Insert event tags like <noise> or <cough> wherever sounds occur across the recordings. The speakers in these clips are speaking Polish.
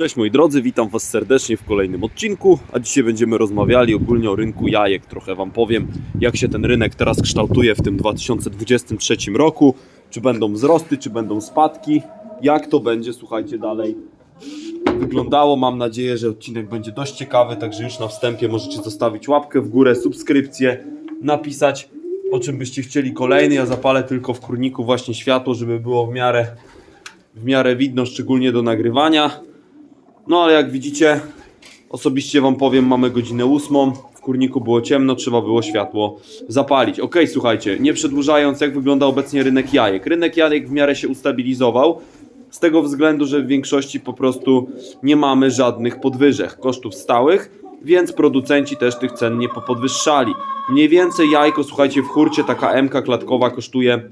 Cześć moi drodzy, witam Was serdecznie w kolejnym odcinku, a dzisiaj będziemy rozmawiali ogólnie o rynku jajek. Trochę Wam powiem, jak się ten rynek teraz kształtuje w tym 2023 roku. Czy będą wzrosty, czy będą spadki, jak to będzie, słuchajcie dalej wyglądało. Mam nadzieję, że odcinek będzie dość ciekawy, także już na wstępie możecie zostawić łapkę w górę, subskrypcję, napisać o czym byście chcieli kolejny. Ja zapalę tylko w kurniku właśnie światło, żeby było w miarę, w miarę widno, szczególnie do nagrywania. No ale jak widzicie, osobiście Wam powiem, mamy godzinę ósmą. W kurniku było ciemno, trzeba było światło zapalić. Ok, słuchajcie, nie przedłużając, jak wygląda obecnie rynek jajek. Rynek jajek w miarę się ustabilizował. Z tego względu, że w większości po prostu nie mamy żadnych podwyżek kosztów stałych, więc producenci też tych cen nie popodwyższali. Mniej więcej jajko, słuchajcie, w hurcie taka MK klatkowa kosztuje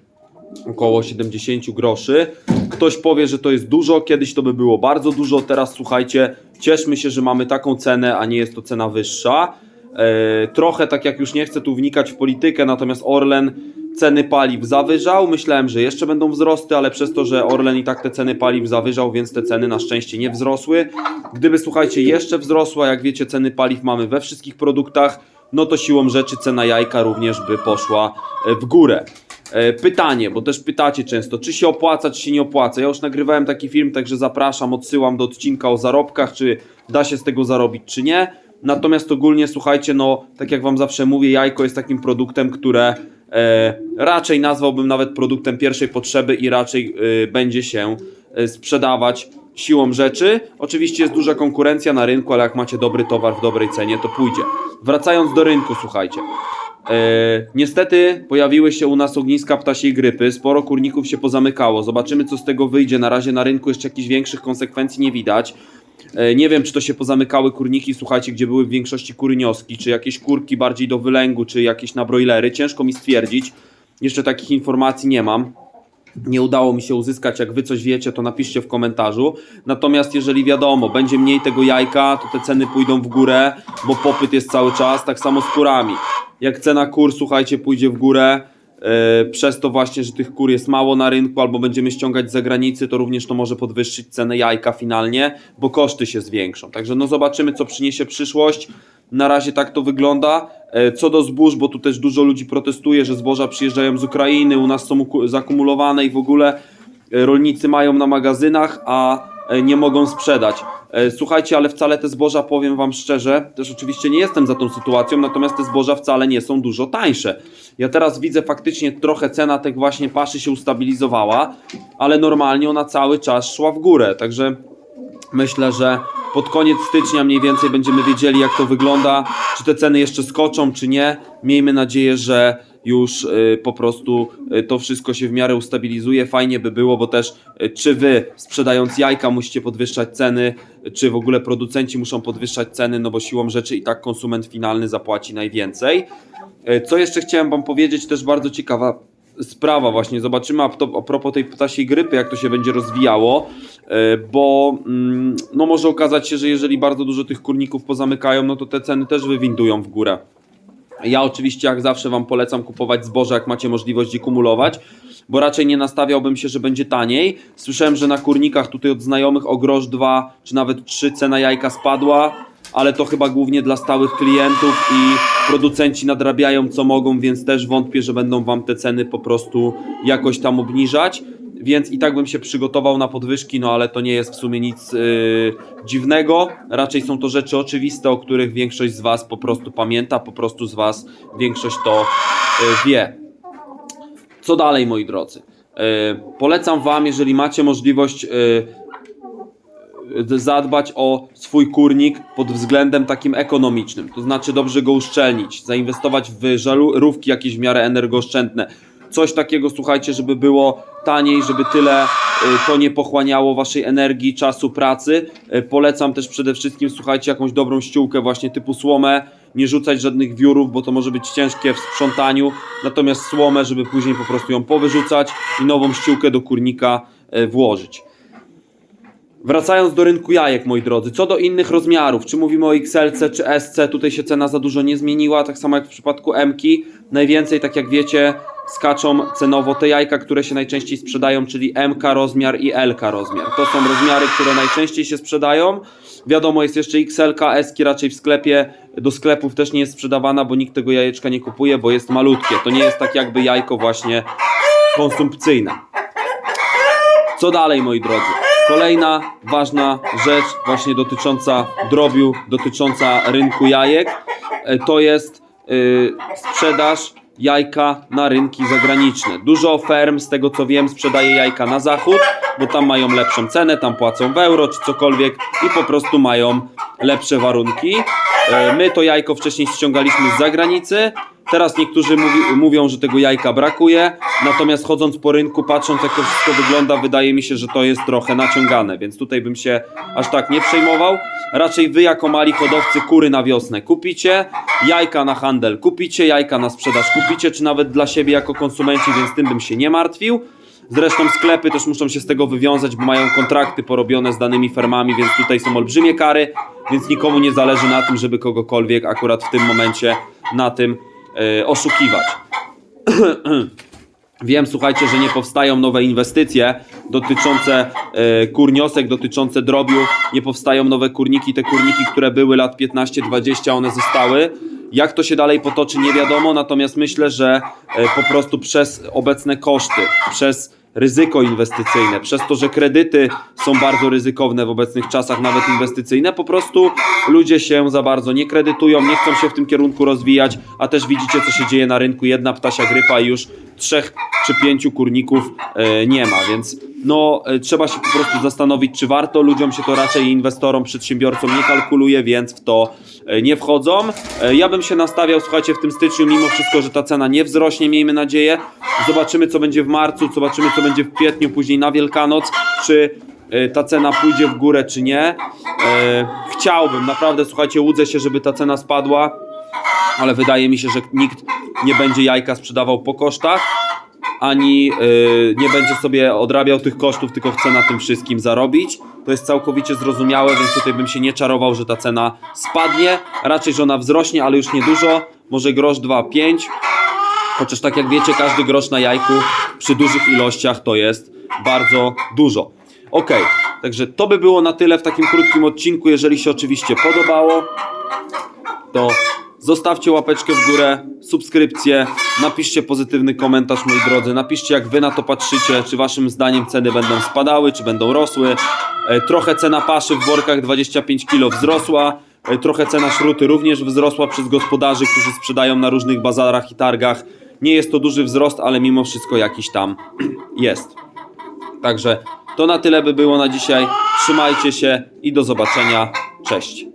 około 70 groszy. Ktoś powie, że to jest dużo, kiedyś to by było bardzo dużo, teraz słuchajcie, cieszmy się, że mamy taką cenę, a nie jest to cena wyższa. E, trochę tak jak już nie chcę tu wnikać w politykę, natomiast Orlen ceny paliw zawyżał. Myślałem, że jeszcze będą wzrosty, ale przez to, że Orlen i tak te ceny paliw zawyżał, więc te ceny na szczęście nie wzrosły. Gdyby słuchajcie, jeszcze wzrosła, jak wiecie, ceny paliw mamy we wszystkich produktach, no to siłą rzeczy cena jajka również by poszła e, w górę. E, Pytanie, bo też pytacie często, czy się opłaca, czy się nie opłaca. Ja już nagrywałem taki film, także zapraszam, odsyłam do odcinka o zarobkach, czy da się z tego zarobić, czy nie. Natomiast ogólnie słuchajcie, no tak jak wam zawsze mówię, jajko jest takim produktem, które e, raczej nazwałbym nawet produktem pierwszej potrzeby i raczej e, będzie się e, sprzedawać siłą rzeczy. Oczywiście jest duża konkurencja na rynku, ale jak macie dobry towar w dobrej cenie, to pójdzie. Wracając do rynku, słuchajcie. E, niestety pojawiły się u nas ogniska ptasiej grypy, sporo kurników się pozamykało. Zobaczymy, co z tego wyjdzie. Na razie na rynku jeszcze jakichś większych konsekwencji nie widać. E, nie wiem, czy to się pozamykały kurniki, słuchajcie, gdzie były w większości kurynioski, czy jakieś kurki bardziej do wylęgu, czy jakieś na brojlery. Ciężko mi stwierdzić. Jeszcze takich informacji nie mam nie udało mi się uzyskać, jak wy coś wiecie, to napiszcie w komentarzu. Natomiast jeżeli wiadomo, będzie mniej tego jajka, to te ceny pójdą w górę, bo popyt jest cały czas, tak samo z kurami. Jak cena kur, słuchajcie, pójdzie w górę, e, przez to właśnie, że tych kur jest mało na rynku, albo będziemy ściągać z zagranicy, to również to może podwyższyć cenę jajka finalnie, bo koszty się zwiększą. Także no zobaczymy, co przyniesie przyszłość. Na razie tak to wygląda. E, Co do zbóż, bo tu też dużo ludzi protestuje, że zboża przyjeżdżają z Ukrainy, u nas są zakumulowane i w ogóle e, rolnicy mają na magazynach, a nie mogą sprzedać. E, Słuchajcie, ale wcale te zboża, powiem Wam szczerze, też oczywiście nie jestem za tą sytuacją, natomiast te zboża wcale nie są dużo tańsze. Ja teraz widzę faktycznie trochę cena tych właśnie paszy się ustabilizowała, ale normalnie ona cały czas szła w górę, także Myślę, że pod koniec stycznia mniej więcej będziemy wiedzieli, jak to wygląda, czy te ceny jeszcze skoczą, czy nie. Miejmy nadzieję, że już y, po prostu y, to wszystko się w miarę ustabilizuje. Fajnie by było, bo też y, czy wy sprzedając jajka musicie podwyższać ceny, czy w ogóle producenci muszą podwyższać ceny, no bo siłą rzeczy i tak konsument finalny zapłaci najwięcej. Co jeszcze chciałem wam powiedzieć, też bardzo ciekawa sprawa właśnie. Zobaczymy a, to, a propos tej ptasiej grypy, jak to się będzie rozwijało, e, bo mm, no może okazać się, że jeżeli bardzo dużo tych kurników pozamykają, no to te ceny też wywindują w górę. Ja oczywiście jak zawsze Wam polecam kupować zboże, jak macie możliwość je kumulować, bo raczej nie nastawiałbym się, że będzie taniej. Słyszałem, że na kurnikach tutaj od znajomych o grosz 2 czy nawet 3 cena jajka spadła, ale to chyba głównie dla stałych klientów i producenci nadrabiają co mogą, więc też wątpię, że będą Wam te ceny po prostu jakoś tam obniżać. Więc i tak bym się przygotował na podwyżki, no ale to nie jest w sumie nic yy, dziwnego. Raczej są to rzeczy oczywiste, o których większość z Was po prostu pamięta, po prostu z Was większość to yy, wie. Co dalej, moi drodzy? Yy, polecam Wam, jeżeli macie możliwość yy, zadbać o swój kurnik pod względem takim ekonomicznym. To znaczy dobrze go uszczelnić, zainwestować w żarówki jakieś w miarę energooszczędne. Coś takiego, słuchajcie, żeby było taniej, żeby tyle y, to nie pochłaniało waszej energii, czasu, pracy. Y, Polecam też przede wszystkim, słuchajcie, jakąś dobrą ściółkę właśnie typu słomę. Nie rzucać żadnych wiórów, bo to może być ciężkie w sprzątaniu. Natomiast słomę, żeby później po prostu ją powyrzucać i nową ściółkę do kurnika y, włożyć. Wracając do rynku jajek, moi drodzy, co do innych rozmiarów, czy mówimy o XL czy SC, tutaj się cena za dużo nie zmieniła, tak samo jak w przypadku M-ki. Najwięcej, tak jak wiecie, skaczą cenowo te jajka, które się najczęściej sprzedają, czyli MK rozmiar i LK rozmiar. To są rozmiary, które najczęściej się sprzedają. Wiadomo, jest jeszcze XLK, S raczej w sklepie, do sklepów też nie jest sprzedawana, bo nikt tego jajeczka nie kupuje, bo jest malutkie. To nie jest tak jakby jajko właśnie konsumpcyjne. Co dalej, moi drodzy? Kolejna ważna rzecz, właśnie dotycząca drobiu, dotycząca rynku jajek, e, to jest y, sprzedaż jajka na rynki zagraniczne. Dużo ferm, z tego co wiem, sprzedaje jajka na zachód, bo tam mają lepszą cenę, tam płacą w euro czy cokolwiek i po prostu mają lepsze warunki. E, My to jajko wcześniej ściągaliśmy z zagranicy. Teraz niektórzy mówi, mówią, że tego jajka brakuje, natomiast chodząc po rynku, patrząc jak to wszystko wygląda, wydaje mi się, że to jest trochę naciągane, więc tutaj bym się aż tak nie przejmował. Raczej wy jako mali hodowcy kury na wiosnę kupicie, jajka na handel kupicie, jajka na sprzedaż kupicie, czy nawet dla siebie jako konsumenci, więc tym bym się nie martwił. Zresztą sklepy też muszą się z tego wywiązać, bo mają kontrakty porobione z danymi fermami, więc tutaj są olbrzymie kary, więc nikomu nie zależy na tym, żeby kogokolwiek akurat w tym momencie na tym oszukiwać. <clears throat> Wiem, słuchajcie, że nie powstają nowe inwestycje dotyczące e, kurniosek, dotyczące drobiu, nie powstają nowe kurniki, te kurniki, które były lat 15-20, one zostały. Jak to się dalej potoczy, nie wiadomo, natomiast myślę, że e, po prostu przez obecne koszty, przez ryzyko inwestycyjne, przez to, że kredyty są bardzo ryzykowne w obecnych czasach, nawet inwestycyjne, po prostu ludzie się za bardzo nie kredytują, nie chcą się w tym kierunku rozwijać, a też widzicie, co się dzieje na rynku. Jedna ptasia grypa i już trzech czy pięciu kurników e, nie ma, więc no e, trzeba się po prostu zastanowić, czy warto. Ludziom się to raczej inwestorom, przedsiębiorcom nie kalkuluje, więc w to e, nie wchodzą. E, ja bym się nastawiał, słuchajcie, w tym styczniu, mimo wszystko, że ta cena nie wzrośnie, miejmy nadzieję. Zobaczymy, co będzie w marcu, zobaczymy, co będzie w kwietniu, później na Wielkanoc, czy ta cena pójdzie w górę, czy nie. Chciałbym, naprawdę, słuchajcie, łudzę się, żeby ta cena spadła, ale wydaje mi się, że nikt nie będzie jajka sprzedawał po kosztach, ani y, nie będzie sobie odrabiał tych kosztów, tylko chce na tym wszystkim zarobić. To jest całkowicie zrozumiałe, więc tutaj bym się nie czarował, że ta cena spadnie. Raczej, że ona wzrośnie, ale już niedużo. Może grosz 2, 5. Chociaż tak jak wiecie, każdy grosz na jajku przy dużych ilościach to jest bardzo dużo. Ok, także to by było na tyle w takim krótkim odcinku. Jeżeli się oczywiście podobało, to zostawcie łapeczkę w górę, subskrypcję, napiszcie pozytywny komentarz, moi drodzy. Napiszcie, jak wy na to patrzycie, czy waszym zdaniem ceny będą spadały, czy będą rosły. E, Trochę cena paszy w workach 25 kg wzrosła. e, Trochę cena szruty również wzrosła przez gospodarzy, którzy sprzedają na różnych bazarach i targach. Nie jest to duży wzrost, ale mimo wszystko jakiś tam <clears throat> jest. Także to na tyle by było na dzisiaj. Trzymajcie się i do zobaczenia. Cześć.